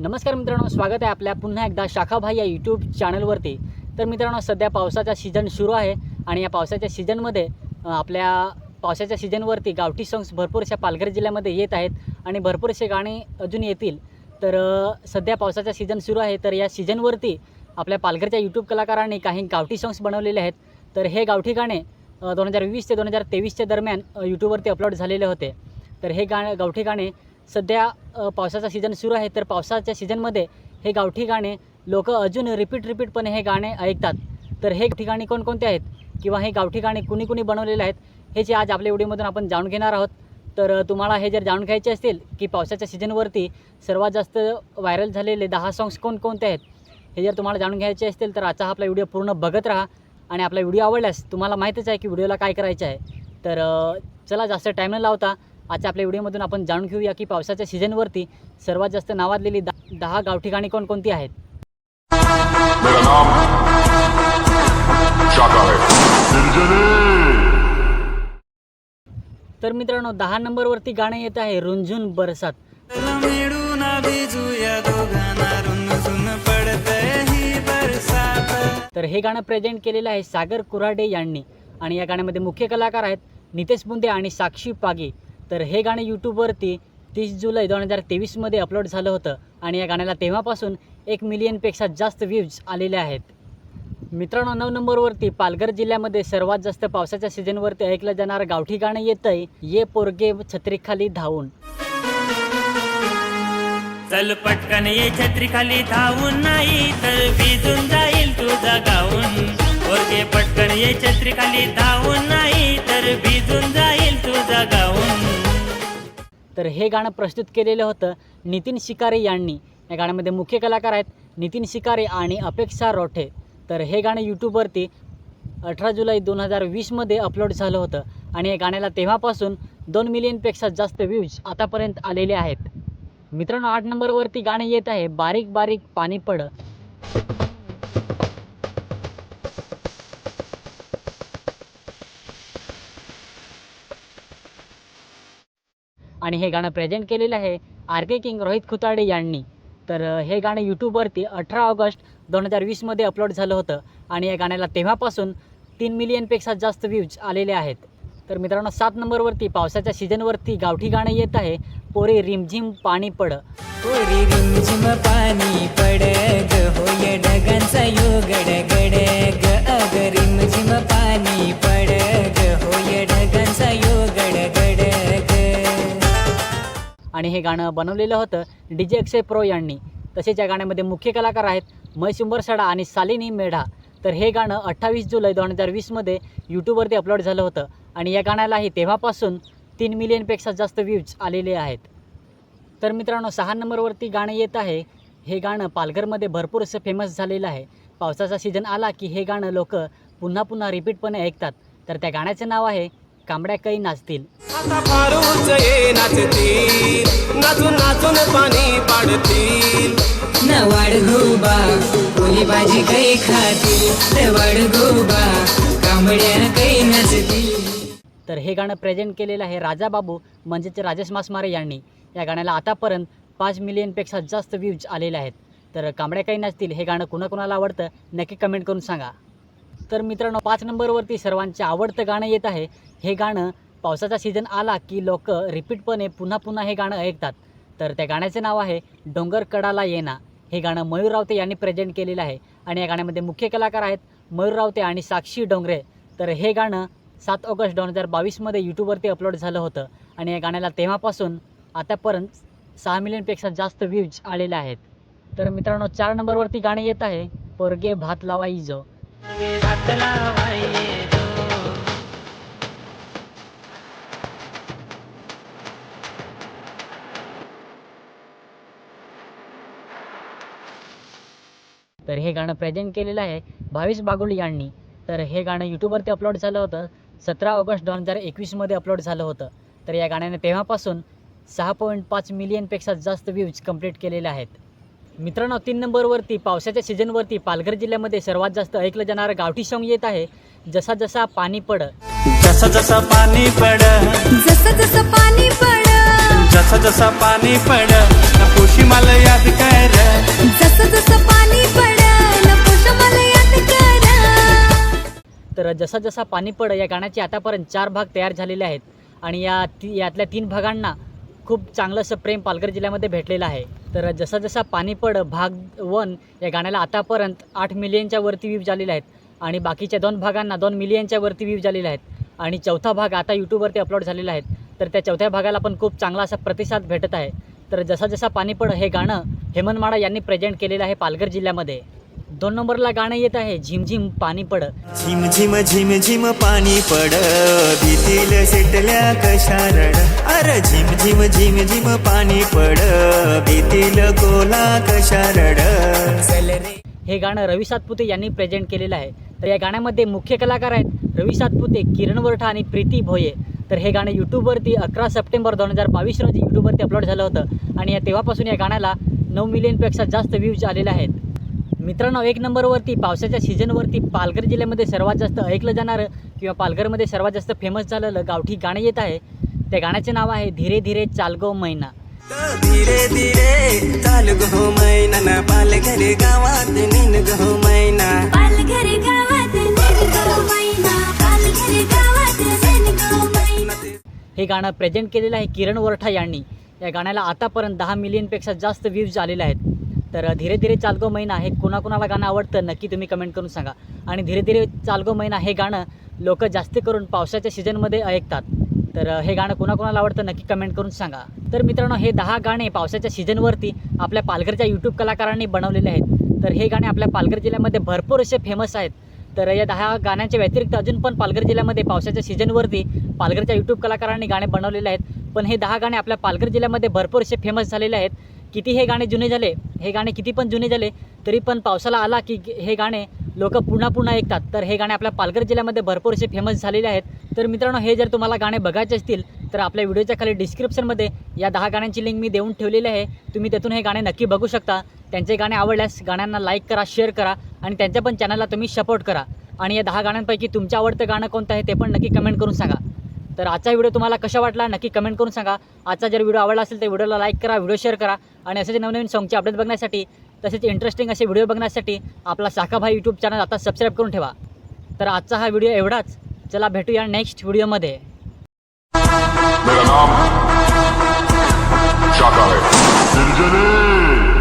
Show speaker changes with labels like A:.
A: नमस्कार मित्रांनो स्वागत आहे आपल्या पुन्हा एकदा शाखाभाई या यूट्यूब चॅनलवरती तर मित्रांनो सध्या पावसाचा सीझन सुरू आहे आणि या पावसाच्या सीझनमध्ये आपल्या पावसाच्या सीझनवरती गावठी सॉंग्स भरपूरशा पालघर जिल्ह्यामध्ये येत आहेत आणि भरपूरसे गाणे अजून येतील. तर सध्या पावसाचा सीझन सुरू आहे. तर या सीझनवरती आपल्या पालघरच्या यूट्यूब कलाकारांनी काही गावठी सॉंग्स बनवलेले आहेत. तर हे गावठी गाणे दोन हजार वीस ते दोन हजार तेवीसच्या दरम्यान यूट्यूबवरती अपलोड झालेले होते. तर हे गाणं गावठी गाणे सध्या पावसाचा सीझन सुरू आहे तर पावसाच्या सीझनमध्ये हे गावठी गाणे लोक अजून रिपीट रिपीटपणे हे गाणे ऐकतात. तर हे ठिकाणी कोणकोणते आहेत? किंवा हे गावठी गाणे कुणी कुणी बनवलेले आहेत? हे जे आज आपल्या व्हिडिओमधून आपण जाणून घेणार आहोत. तर तुम्हाला हे जर जाणून घ्यायचे असतील की पावसाच्या सीझनवरती सर्वात जास्त व्हायरल झालेले दहा सॉंग्स कोणकोणते आहेत? हे जर तुम्हाला जाणून घ्यायचे असतील तर आजचा हा आपला व्हिडिओ पूर्ण बघत राहा. आणि आपला व्हिडिओ आवडल्यास तुम्हाला माहीतच आहे की व्हिडिओला काय करायचं आहे. तर चला जास्त टाईम न लावता आजच्या आपल्या व्हिडिओमधून आपण जाणून घेऊया की पावसाच्या सीझनवरती सर्वात जास्त नावाजलेली दा दहा गावठी गाणी कोणकोणती आहेत? तर मित्रांनो दहा नंबरवरती गाणं येत आहे रुंझुन बरसात.
B: ही
A: तर हे गाणं प्रेझेंट केलेलं आहे सागर कुऱ्हाडे यांनी. आणि या गाण्यामध्ये मुख्य कलाकार आहेत नितेश बुंदे आणि साक्षी पागे. तर हे गाणं यूट्यूबवरती तीस जुलै दोन हजार तेवीसमध्ये अपलोड झालं होतं आणि या गाण्याला तेव्हापासून एक मिलियनपेक्षा जास्त व्ह्यूज आलेले आहेत. मित्रांनो नऊ नंबरवरती पालघर जिल्ह्यामध्ये सर्वात जास्त पावसाच्या सीझनवरती ऐकलं जाणारं गावठी गाणं येतं आहे ये पोरगे छत्रीखाली धावून.
B: चल पटकन ये छत्रीखाली धावून नाही तर भिजून जाईल तुझा गाऊन. पोरगे पटकन ये छत्री धावून नाही तर भिजून जाईल तुझा गाऊन.
A: तर हे गाणं प्रस्तुत केलेलं होतं नितीन शिकारे यांनी. या गाण्यामध्ये मुख्य कलाकार आहेत नितीन शिकारे आणि अपेक्षा रोठे. तर हे गाणं यूट्यूबवरती अठरा जुलै दोन हजार वीसमध्ये अपलोड झालं होतं आणि या गाण्याला तेव्हापासून दोन मिलियनपेक्षा जास्त व्ह्यूज आतापर्यंत आलेले आहेत. मित्रांनो आठ नंबरवरती गाणं येत आहे बारीक बारीक पाणी पड. आणि हे गाणं प्रेझेंट केलेलं आहे R K king Rohit Khutade यांनी. तर हे गाणं यूट्यूबवरती अठरा ऑगस्ट दोन हजार वीसमध्ये अपलोड झालं होतं आणि या गाण्याला तेव्हापासून तीन मिलियनपेक्षा जास्त व्ह्यूज आलेले आहेत. तर मित्रांनो सात नंबरवरती पावसाच्या सीझनवरती गावठी गाणं येत आहे पोरे रिमझिम पाणी पड.
C: पोरे रिमझिम पाणी पड ग होय ढगांचा यो गडगड ग रिमझिम पाणी पड.
A: आणि हे गाणं बनवलेलं होतं डी जे अक्षय प्रो यांनी. तसेच या गाण्यामध्ये मुख्य कलाकार आहेत मैसुंबर सडा आणि सालिनी मेढा. तर हे गाणं अठ्ठावीस जुलै दोन हजार वीसमध्ये यूट्यूबवरती अपलोड झालं होतं आणि या गाण्यालाही तेव्हापासून तीन मिलियनपेक्षा जास्त व्ह्यूज आलेले आहेत. तर मित्रांनो सहा नंबरवरती गाणं येत आहे. हे गाणं पालघरमध्ये भरपूर असं फेमस झालेलं आहे. पावसाचा सीझन आला की हे गाणं लोक पुन्हा पुन्हा रिपीटपणे ऐकतात. तर त्या गाण्याचं नाव आहे कांबड्या काही नाचतील.
D: आता फारूच ये नाचतील नाचून नाचून पाणी पाडतील.
C: नवाड गोबा पोली भाजी काही खातील. नवाड गोबा कांबड्या काही नसतील.
A: तर हे गाणं प्रेझेंट केलेलं आहे राजा बाबू म्हणजेच राजेश मासमारे यांनी. या गाण्याला आतापर्यंत पाच मिलियनपेक्षा जास्त व्ह्यूज आलेले आहेत. तर कांबड्या काही नसतील हे गाणं कुणाकुणाला आवडतं नक्की कमेंट करून सांगा. तर मित्रांनो पाच नंबरवरती सर्वांचे आवडतं गाणं येत आहे. हे गाणं पावसाचा सीझन आला की लोक रिपीटपणे पुन्हा पुन्हा हे गाणं ऐकतात. तर त्या गाण्याचे नाव आहे डोंगर कडाला येना हे गाणं मयूर रावते यांनी प्रेझेंट केलेलं आहे आणि या गाण्यामध्ये मुख्य कलाकार आहेत मयूर रावते आणि साक्षी डोंगरे. तर हे गाणं सात ऑगस्ट दोन हजार बावीसमध्ये यूट्यूबवरती अपलोड झालं होतं आणि या गाण्याला तेव्हापासून आतापर्यंत सहा मिलियनपेक्षा जास्त व्ह्यूज आलेले आहेत. तर मित्रांनो चार नंबरवरती गाणं येत आहे पोरगे भात लावाई जो
B: भात लावाई
A: तर हे गाणं प्रेझेंट केलेलं आहे भावेश बागुल यांनी. तर हे गाणं यूट्यूबवरती अपलोड झालं होतं. सतरा ऑगस्ट दोन हजार एकवीसमध्ये अपलोड झालं होतं. तर या गाण्याने तेव्हापासून सहा पॉईंट पाच मिलियनपेक्षा जास्त व्ह्यूज कंप्लीट केलेले आहेत. मित्रांनो तीन नंबरवरती पावसाच्या सीझनवरती पालघर जिल्ह्यामध्ये सर्वात जास्त ऐकलं जाणारं गावठी सॉंग येत आहे जसा जसा पाणी पड.
B: जसा जसा पाणी पड.
E: जसं जसं पाणी पड.
B: जसा जसा पाणी पड. ना पुशी मला याद काय
A: तर जसा जसा पाणी पड या गाण्याचे आतापर्यंत चार भाग तयार झालेले आहेत. आणि या ती यातल्या तीन भागांना खूप चांगलं असं प्रेम पालघर जिल्ह्यामध्ये भेटलेलं आहे. तर जसा जसा पाणी पड भाग वन या गाण्याला आतापर्यंत आठ मिलियनच्या वरती व्ह्यूज झालेले आहेत. आणि बाकीच्या दोन भागांना दोन मिलियनच्या वरती व्ह्यूज झालेले आहेत. आणि चौथा भाग आता यूट्यूबवरती अपलोड झालेला आहे. तर त्या चौथ्या भागाला पण खूप चांगला असा प्रतिसाद भेटत आहे. तर जसा जसा पाणी पड हे गाणं हेमंत माडा यांनी प्रेझेंट केलेलं आहे पालघर जिल्ह्यामध्ये. दोन नंबरला गाणं येत आहे झिमझिम पाणी पड.
E: झिम झिम झिम झिम पाणी पड. भीतील सिटल्या कशा रड अरे झिम झिम झिम झिम पाणी पड. भीतील कोला कशा रड
A: हे गाणं रवी सातपुते यांनी प्रेझेंट केलेलं आहे. तर या गाण्यामध्ये मुख्य कलाकार आहेत रवी सातपुते किरण वरठा आणि प्रीती भोये. तर हे गाणं यूट्यूबवरती अकरा सप्टेंबर दोन हजार बावीस रोजी यूट्यूबवरती अपलोड झालं होतं. आणि या तेव्हापासून या गाण्याला नऊ मिलियनपेक्षा जास्त व्ह्यूज आलेले आहेत. मित्रांनो एक नंबरवरती पावसाच्या सीझनवरती पालघर जिल्ह्यामध्ये सर्वात जास्त ऐकलं जाणारं किंवा पालघरमध्ये सर्वात जास्त फेमस झालेलं गावठी गाणं येत आहे. त्या गाण्याचे नाव आहे धीरे धीरे चालगो मैना.
E: धीरे धीरे चाल गो मैना ना पालघर गावात निन गो मैना.
F: पालघर गावात नेनगो मैना पालघर गावात नेनगो मैना.
A: हे गाणं प्रेझेंट केलेलं आहे किरण वरठा यांनी. या गाण्याला आतापर्यंत दहा मिलियनपेक्षा जास्त व्ह्यूज आलेले आहेत. तर धीरे धीरे चालगो महिना हे कोणाकोणाला गाणं आवडतं नक्की तुम्ही कमेंट करून सांगा. आणि धीरे धीरे चालगो महिना हे गाणं लोक जास्त करून पावसाच्या सीझनमध्ये ऐकतात. तर हे गाणं कोणाकोणाला आवडतं नक्की कमेंट करून सांगा. तर मित्रांनो हे दहा गाणे पावसाच्या सीझनवरती आपल्या पालघरच्या यूट्यूब कलाकारांनी बनवलेले आहेत. तर हे गाणे आपल्या पालघर जिल्ह्यामध्ये भरपूर असे फेमस आहेत. तर या दहा गाण्यांच्या व्यतिरिक्त अजून पण पालघर जिल्ह्यामध्ये पावसाच्या सीझनवरती पालघरच्या यूट्यूब कलाकारांनी गाणे बनवलेले आहेत. पण हे दहा गाणे आपल्या पालघर जिल्ह्यामध्ये भरपूर असे फेमस झालेले आहेत. किती हे गाणे जुने झाले हे गाणे किती पण जुने झाले तरी पण पावसाला आला की हे गाणे लोक पुन्हा पुन्हा ऐकतात. तर हे गाणे आपल्या पालघर जिल्ह्यामध्ये भरपूर असे फेमस झालेले आहेत. तर मित्रांनो हे जर तुम्हाला गाणे बघायचे असतील तर आपल्या व्हिडिओच्या खाली डिस्क्रिप्शनमध्ये या दहा गाण्यांची लिंक मी देऊन ठेवलेली आहे. तुम्ही त्यातून हे गाणे नक्की बघू शकता. त्यांचे गाणे आवडल्यास गाण्यांना लाईक करा शेअर करा आणि त्यांच्या पण चॅनलला तुम्ही सपोर्ट करा. आणि या दहा गाण्यांपैकी तुमचं आवडतं गाणं कोणतं आहे ते पण नक्की कमेंट करून सांगा. तर आजचा व्हिडिओ तुम्हाला कसा वाटला नक्की कमेंट करून सांगा. आजचा जर व्हिडिओ आवडला असेल तर व्हिडिओला लाईक करा व्हिडिओ शेअर करा आणि असेच नवनवीन सॉंगचे अपडेट बघण्यासाठी तसेच इंटरेस्टिंग असे व्हिडिओ बघण्यासाठी आपला शाखाभाई यूट्यूब चॅनल आता सबस्क्राईब करून ठेवा. तर आजचा हा व्हिडिओ एवढाच. चला भेटूया नेक्स्ट व्हिडिओमध्ये
G: मेरा नाम शाका है